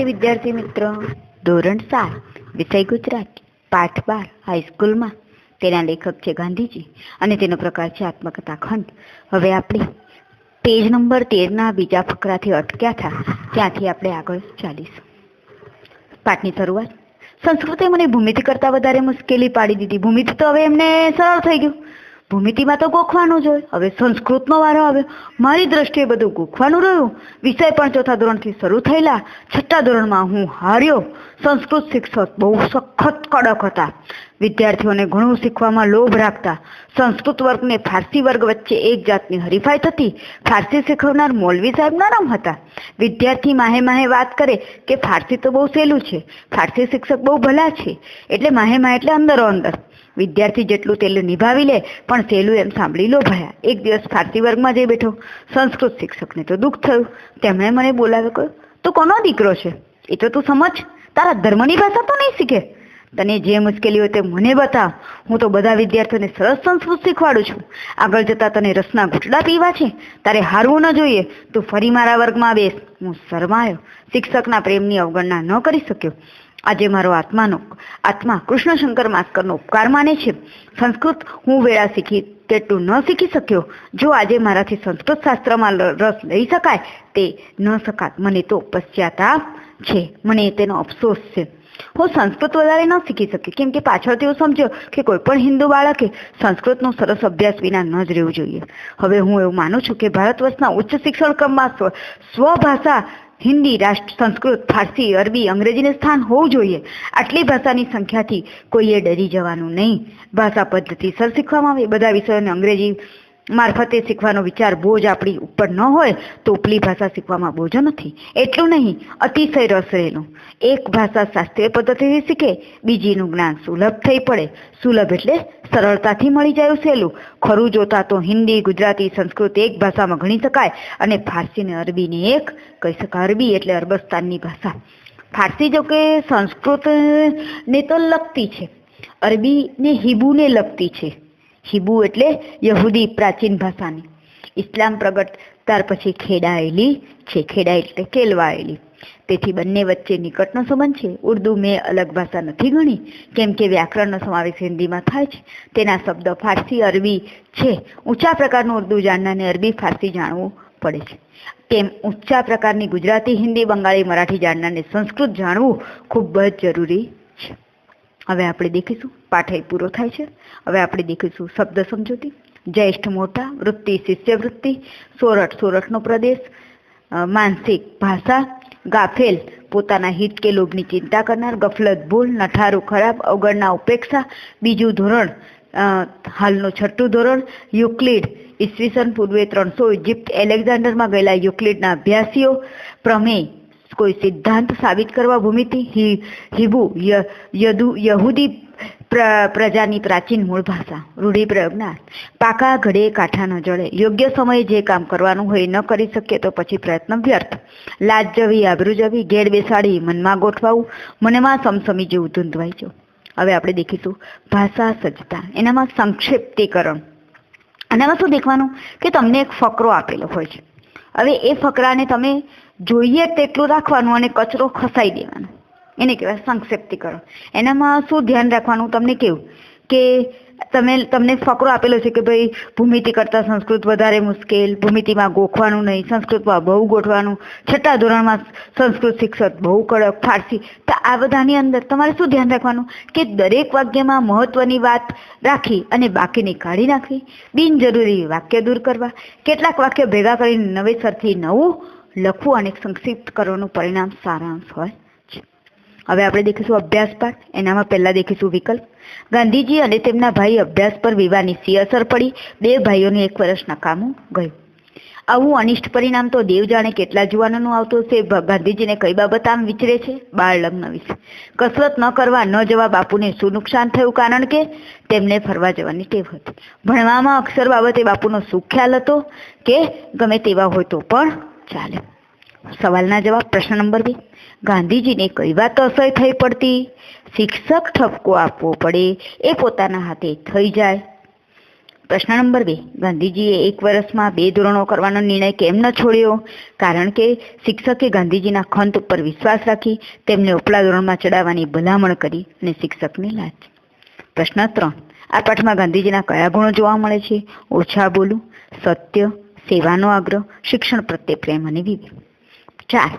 નમસ્તે વિદ્યાર્થી મિત્રો. ધોરણ સાત, વિષય ગુજરાત, પાઠ બાર હાઈસ્કૂલમાં તેના લેખક છે ગાંધીજી અને તેનો પ્રકાર છે આત્મકથા ખંડ. હવે આપણે પેજ નંબર તેરના બીજા ફકરાથી અટક્યા હતા. ત્યાંથી આપણે આગળ ચાલીશું. પાઠની શરૂઆત. સંસ્કૃતે મને ભૂમિતિ કરતાં વધારે મુશ્કેલી પાડી દીધી. ભૂમિતિ તો હવે એમને સરળ થઈ ગયું. ભૂમિતિમાં તો ગોખવાનું જ હોય. હવે સંસ્કૃતનો વારો આવ્યો. મારી દ્રષ્ટિએ બધું ગોખવાનું રહ્યું. વિષય પણ ચોથા ધોરણથી શરૂ થયેલા. છઠ્ઠા ધોરણમાં હું હાર્યો. સંસ્કૃત શિક્ષક બહુ સખત કડક હતા. વિદ્યાર્થીઓને ઘણું શીખવામાં લોભ રાખતા સંસ્કૃત વર્ગને ફારસી વર્ગ વચ્ચે એક જાતની હરીફાઈ થતી ફારસી શીખવનાર મૌલવી સાહેબ નરમ હતા. વિદ્યાર્થી માહે માહે વાત કરે કે ફારસી તો બહુ સહેલું છે, ફારસી શિક્ષક બહુ ભલા છે, એટલે માહે માહે એટલે અંદરો અંદર. વિદ્યાર્થી જેટલું તેલું નિભાવી લે, પણ સહેલું એમ સાંભળી લો ભયા એક દિવસ ફારસી વર્ગમાં જઈ બેઠો. સંસ્કૃત શિક્ષકને તો દુઃખ થયું. તેમણે મને બોલાવ્યો કહ્યું, તું કોનો દીકરો છે? એ તો તું સમજ. તારા ધર્મની ભાષા તો નહીં શીખે. તને જે મુશ્કેલી હોય તે મને બતાવ હું તો બધા વિદ્યાર્થીઓને સરસ સંસ્કૃત શીખવાડું છું. આગળ જતાં તને રસના ઘૂંટડા પીવા છે. તારે હારવું ન જોઈએ. તું ફરી મારા વર્ગમાં બેસ. હું શરમાયો. શિક્ષકના પ્રેમની અવગણના ન કરી શક્યો. આજે મારો આત્માનો, આત્મા કૃષ્ણશંકર માસ્કરનો ઉપકાર માને છે. સંસ્કૃત હું વેળા શીખી તેટલું ન શીખી શક્યો. જો આજે મારાથી સંસ્કૃત શાસ્ત્રમાં રસ લઈ શકાય, તે ન શકાત. મને તો પશ્ચાતાપ છે. મને તેનો અફસોસ છે. હું સંસ્કૃત વધારે ન શીખી શકી. કેમ કે પાછળથી એવું સમજ્યો કે કોઈ પણ હિન્દુ બાળકે સંસ્કૃતનો સરસ અભ્યાસ વિના ન જ રહેવું જોઈએ. હવે હું એવું માનું છું કે ભારત વર્ષના ઉચ્ચ શિક્ષણ ક્રમમાં સ્વ, સ્વભાષા હિન્દી, રાષ્ટ્ર, સંસ્કૃત, ફારસી, અરબી, અંગ્રેજીને સ્થાન હોવું જોઈએ. આટલી ભાષાની સંખ્યાથી કોઈએ ડરી જવાનું નહીં. ભાષા પદ્ધતિસર શીખવામાં આવે. બધા વિષયોને અંગ્રેજી મારફતે શીખવાનો વિચાર બોજ આપણી ઉપર ન હોય તો ઉપલી ભાષા શીખવામાં બોજો નથી. એટલું નહીં, અતિશય રસ રહેલું. એક ભાષા શાસ્ત્રીય પદ્ધતિથી શીખે, બીજીનું જ્ઞાન સુલભ થઈ પડે. સુલભ એટલે સરળતાથી મળી જાય સહેલું ખરું જોતા તો હિન્દી, ગુજરાતી, સંસ્કૃત એક ભાષામાં ગણી શકાય અને ફારસી ને અરબીને એક કહી શકાય. અરબી એટલે અરબસ્તાનની ભાષા. ફારસી જો કે સંસ્કૃતને તો લગતી છે. અરબી ને હિબુને લગતી છે. હિબુ એટલે યહૂદી પ્રાચીન ભાષાની. ઇસ્લામ પ્રગટ ત્યાર પછી ખેડાયેલી છે, ખેડાય એટલે કેલવાયેલી તેથી બંને વચ્ચે નિકટનો સંબંધ છે. ઉર્દુ મેં અલગ ભાષા નથી ગણી, કેમ કે વ્યાકરણનો સમાવેશ હિન્દીમાં થાય છે. તેના શબ્દ ફારસી, અરબી છે. ઊંચા પ્રકારનું ઉર્દુ જાણનારને અરબી, ફારસી જાણવું પડે છે. તેમ ઊંચા પ્રકારની ગુજરાતી, હિન્દી, બંગાળી, મરાઠી જાણનારને સંસ્કૃત જાણવું ખૂબ જ જરૂરી છે. હવે આપણે દેખીશું પાઠય પૂરો થાય છે. હવે આપણે દેખીશું શબ્દ સમજૂતી. જ્યેષ્ઠ મોટા વૃત્તિ શિષ્યવૃત્તિ સોરઠ સોરઠનો પ્રદેશ માનસિક ભાષા, ગાફેલ પોતાના હિત કે લોભની ચિંતા કરનાર, ગફલત ભૂલ, નઠારું ખરાબ, અવગણના ઉપેક્ષા, બીજું ધોરણ હાલનું છઠ્ઠું ધોરણ, યુક્લિડ ઈસવીસન પૂર્વે ત્રણસો ઇજિપ્ત એલેક્ઝાન્ડરમાં ગયેલા યુક્લિડના અભ્યાસીઓ, પ્રમેય કોઈ સિદ્ધાંત સાબિત કરવા ભૂમિતિ હિબુ યહૂદી પ્રજાની પ્રાચીન મૂળ ભાષા રૂઢિપ્રયોગના પાકા ઘડે કાંઠા ન જળે યોગ્ય સમયે જે કામ કરવાનું હોય ન કરી શકીએ તો પછી પ્રયત્ન વ્યર્થ. લાજ જવી, આબરૂ જવી, ઘેર બેસાડી, મનમાં ગોઠવાવું, મનમાં સમસમી જેવું ધૂંધવાઈ જવું. હવે આપણે દેખીશું ભાષા સજ્જતા. એનામાં સંક્ષિપ્તીકરણ. આનામાં શું દેખવાનું? કે તમને એક ફકરો આપેલો હોય છે. હવે એ ફકરાને તમે જોઈએ તેટલું રાખવાનું અને કચરો ખસાઈ દેવાનો. એને કહેવાય સંક્ષેપ્તિકરણ. એનામાં શું ધ્યાન રાખવાનું? તમને કેવું કે તમે, તમને ફકરો આપેલો છે કે ભાઈ, ભૂમિતિ કરતાં સંસ્કૃત વધારે મુશ્કેલ, ભૂમિતિમાં ગોખવાનું નહીં, સંસ્કૃતમાં બહુ ગોઠવાનું, છઠ્ઠા ધોરણમાં સંસ્કૃત શિક્ષક બહુ કડક, ફારસી. તો આ બધાની અંદર તમારે શું ધ્યાન રાખવાનું? કે દરેક વાક્યમાં મહત્વની વાત રાખી અને બાકીની કાઢી નાખવી. બિનજરૂરી વાક્ય દૂર કરવા. કેટલાક વાક્ય ભેગા કરીને નવેસરથી નવું લખવું અને સંક્ષિપ્ત કરવાનું પરિણામ સારાંશ હોય છે. હવે આપણે દેખીશું અભ્યાસ પાઠ એનામાં પહેલા દેખીશું વિકલ્પ. ગાંધીજી અને તેમના ભાઈ અભ્યાસ પર વિવાહની સી અસર પડી. બે ભાઈઓને એક વર્ષ નકામું ગયું. આવું અનિષ્ટ પરિણામ તો દેવ જાણે કેટલા જુવાનોનું આવતું છે ગાંધીજીને કઈ બાબત આમ વિચરે છે? બાળ લગ્ન વિશે. કસરત ન કરવા ન જવા બાપુને શું નુકસાન થયું? કારણ કે તેમને ફરવા જવાની ટેવ હતી. ભણવામાં અક્ષર બાબતે બાપુનો શું ખ્યાલ હતો? કે ગમે તેવા હોય તો પણ ચાલે. સવાલના જવાબ પ્રશ્ન નંબર બે. ગાંધીજીને કઈ વાત અસહ્ય થઈ પડતી? શિક્ષક ઠપકો આપવો પડે, એ પોતાના હાથે થઈ જાય. પ્રશ્ન નંબર બે. ગાંધીજીએ એક વર્ષમાં બે ધોરણો કરવાનો નિર્ણય કેમ ન છોડ્યો? કારણ કે શિક્ષકે ગાંધીજીના ખંત ઉપર વિશ્વાસ રાખી તેમને ઉપલા ધોરણમાં ચડાવવાની ભલામણ કરી અને શિક્ષકની લાચ પ્રશ્ન ત્રણ. આ પાઠમાં ગાંધીજીના કયા ગુણો જોવા મળે છે? ઓછા બોલું, સત્ય સેવાનો આગ્રહ, શિક્ષણ પ્રત્યે પ્રેમ અને વિવેક. ચાર,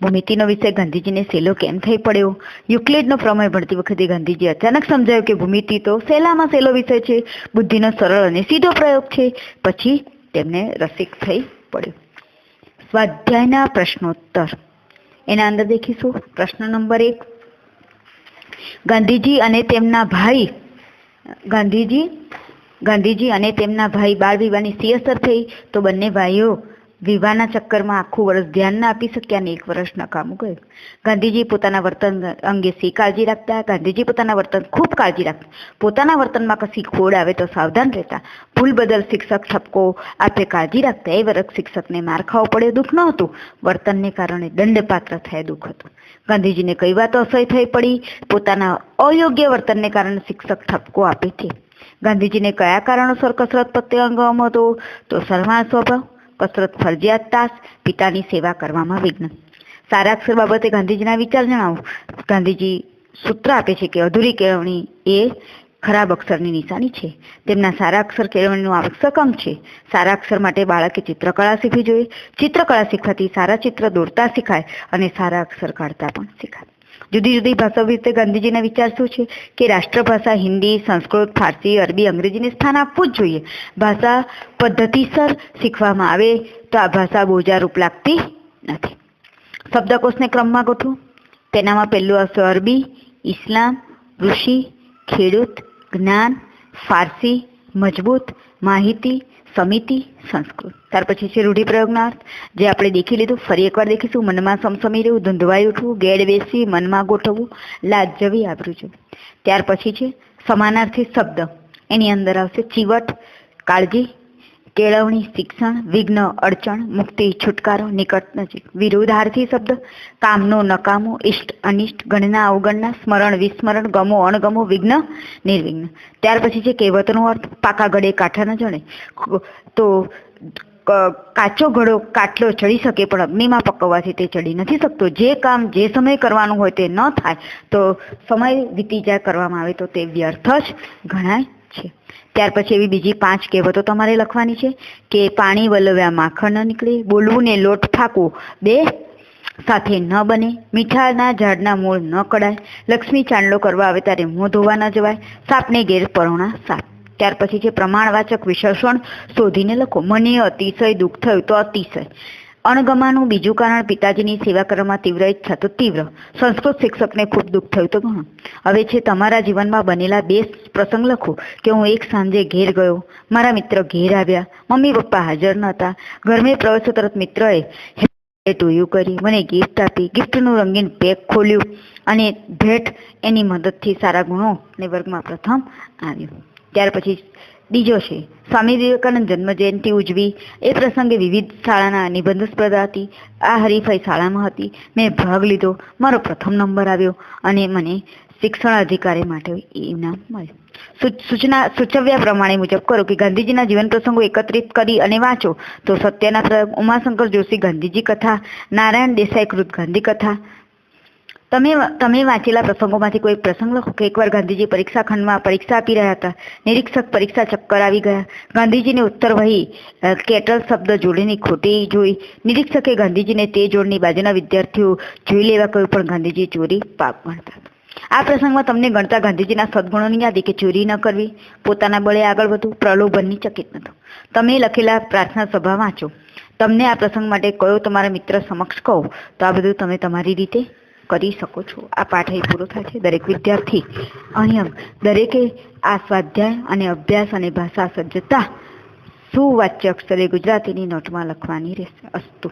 ભૂમિતિનો વિષય ગાંધીજીને સહેલો કેમ થઈ પડ્યો? યુક્લિડનો પ્રમેય ભણતી વખતે ગાંધીજી અચાનક સમજાયું કે ભૂમિતિ તો સહેલામાં સહેલો વિષય છે, બુદ્ધિનો સરળ અને સીધો પ્રયોગ છે, પછી તેમને રસિક થઈ પડ્યો. સ્વાધ્યાયના પ્રશ્નોત્તર. એના અંદર દેખીશું. પ્રશ્ન નંબર એક. ગાંધીજી અને તેમના ભાઈ, ગાંધીજી ગાંધીજી અને તેમના ભાઈ બાળ વિવાહની સી અસર થઈ, તો બંને ભાઈઓ વિવાહના ચક્કરમાં આખું વર્ષ ધ્યાન ના આપી શક્યા અને એક વર્ષ નકામું ગયું. ગાંધીજી પોતાના વર્તન અંગે સી કાળજી રાખતા? ગાંધીજી પોતાના વર્તન ખૂબ કાળજી રાખતા. પોતાના વર્તનમાં કશી ખોડ આવે તો સાવધાન રહેતા. ભૂલ બદલ શિક્ષક ઠપકો આપે કાળજી રાખતા. એ વર્ષ શિક્ષકને માર ખાવો પડ્યો, દુઃખ ન હતું. વર્તનને કારણે દંડપાત્ર થયા દુઃખ હતું. ગાંધીજીને કઈ વાત અસહ્ય થઈ પડી? પોતાના અયોગ્ય વર્તનને કારણે શિક્ષક ઠપકો આપે છે. ગાંધીજીને કયા કારણોસર કસરત પ્રત્યે હતો? તો સલમાન સ્વભાવ કસરત ફરજિયાત તાસ, પિતાની સેવા કરવામાં વિઘ્ન. સારા અક્ષર બાબતે ગાંધીજીના વિચાર જણાવો. ગાંધીજી સૂત્ર આપે છે કે અધૂરી કેળવણી એ ખરાબ અક્ષરની નિશાની છે. તેમના સારા અક્ષર કેળવણીનું આવશ્યક અંગ છે. સારા અક્ષર માટે બાળકે ચિત્રકળા શીખવી જોઈએ. ચિત્રકળા શીખવાથી સારા ચિત્ર દોરતા શીખાય અને સારા અક્ષર કાઢતા પણ શીખાય. જુદી જુદી ભાષાઓ વિશે ગાંધીજીના વિચાર શું છે? કે રાષ્ટ્રભાષા હિન્દી, સંસ્કૃત, ફારસી, અરબી, અંગ્રેજીને સ્થાન આપવું જ જોઈએ. ભાષા પદ્ધતિસર શીખવામાં આવે તો આ ભાષા બોજારૂપ લાગતી નથી. શબ્દકોશને ક્રમમાં ગોઠવો. તેનામાં પહેલું આવશે અરબી, ઇસ્લામ, ઋષિ, ખેડૂત જ્ઞાન, ફારસી, મજબૂત, માહિતી, સમિતિ, સંસ્કૃત. ત્યાર પછી છે રૂઢિપ્રયોગના અર્થ જે આપણે દેખી લીધું, ફરી એકવાર દેખીશું. મનમાં સમસમી રહેવું ધૂંધવાઈ ઉઠવું ગેડ બેસી મનમાં ગોઠવવું લાજ જવી છે. ત્યાર પછી છે સમાનાર્થી શબ્દ. એની અંદર આવશે ચીવટ, કાળજી કેળવણી, શિક્ષણ, વિઘ્ન, અડચણ, મુક્તિ, છુટકારો નિકટ નજીક. વિરોધાર્થી શબ્દ, કામનો નકામો ઇષ્ટ અનિષ્ટ, ગણના અવગણના, સ્મરણ, વિસ્મરણ, ગમો, અણગમો, વિઘ્ન, નિર્વિઘ્ન. ત્યાર પછી છે કહેવતનો અર્થ પાકા ગળે, કાંઠા ન જણે તો કાચો ઘડો કાટલો ચડી શકે, પણ અગ્નિમાં પકવવાથી તે ચડી નથી શકતો. જે કામ જે સમય કરવાનું હોય તે ન થાય, તો સમય વીતી જાય, કરવામાં આવે તો તે વ્યર્થ જ ગણાય. છે. ત્યાર પછી એવી બીજી પાંચ કહેવતો તમારે લખવાની છે કે પાણી વલવ્યા માખણ ન નીકળે, બોલવું ને લોટ ફાંકવું બે સાથે ન બને, મીઠાના ઝાડના મૂળ ન કડાય લક્ષ્મી ચાંદલો કરવા આવે ત્યારે મોં ધોવા ન જવાય, સાપને ઘેર પરોણા સાપ. ત્યાર પછી છે પ્રમાણવાચક વિશેષણ શોધીને લખો. મને અતિશય દુઃખ થયું તો અતિશય. અણગમાનું બીજું કારણ પિતાજીની સેવા કરવામાં તીવ્ર ઈચ્છા તીવ્ર. સંસ્કૃત શિક્ષકને ખૂબ દુઃખ થયું તો ઘણું હવે છે તમારા જીવનમાં બનેલા બે પ્રસંગ લખો કે હું એક સાંજે ઘેર ગયો. મારા મિત્ર ઘેર આવ્યા. મમ્મી પપ્પા હાજર ન હતા. ઘરમે પ્રવેશો તરત મિત્રએ ટોયું કરી મને ગિફ્ટ આપી. ગિફ્ટનું રંગીન પેક ખોલ્યું અને ભેટ એની મદદથી સારા ગુણો ને વર્ગમાં પ્રથમ આવ્યો. ત્યાર પછી બીજો છે. સ્વામી વિવેકાનંદ જન્મ જયંતિ ઉજવી. એ પ્રસંગે વિવિધ શાળાના નિબંધ સ્પર્ધા હતી. આ હરીફાઈ શાળામાં હતી. મેં ભાગ લીધો. મારો પ્રથમ નંબર આવ્યો અને મને શિક્ષણ અધિકારી માટે ઇનામ મળ્યું. સૂચના, સૂચવ્યા પ્રમાણે મુજબ કરો કે ગાંધીજીના જીવન પ્રસંગો એકત્રિત કરી અને વાંચો. તો સત્યના ઉમાશંકર જોશી ગાંધીજી કથા, નારાયણ દેસાઈ કૃત ગાંધી કથા તમે તમે વાંચેલા પ્રસંગોમાંથી કોઈ પ્રસંગ લખો કે એકવાર ગાંધીજી પરીક્ષા ખંડમાં પરીક્ષા આપી રહ્યા હતા, નિરીક્ષક પરીક્ષા ચક્કર આવી ગયા. ગાંધીજીને ઉત્તર વહી કેટલ શબ્દ જોડીની ખોટી જોઈ. નિરીક્ષકે ગાંધીજીને તે જોડની બાજુના વિદ્યાર્થીઓ જોઈ લેવા કહ્યું, પણ ગાંધીજી ચોરી પાપ ગણતા આ પ્રસંગમાં તમને ગણતા ગાંધીજીના સદગુણોની યાદી કે ચોરી ન કરવી, પોતાના બળે આગળ વધવું, પ્રલોભનની ચકિત નતું તમે લખેલા પ્રાર્થના સભા વાંચો. તમને આ પ્રસંગ માટે કયો તમારા મિત્ર સમક્ષ કહો, તો આ બધું તમે તમારી રીતે કરી શકો છો. આ પાઠ અહીં પૂરો થાય છે. દરેક વિદ્યાર્થી અહીંયા દરેકે આ સ્વાધ્યાય અને અભ્યાસ અને ભાષા સજ્જતા સુવાચ્ય અક્ષરે ગુજરાતીની નોટમાં લખવાની રહેશે. અસ્તુ.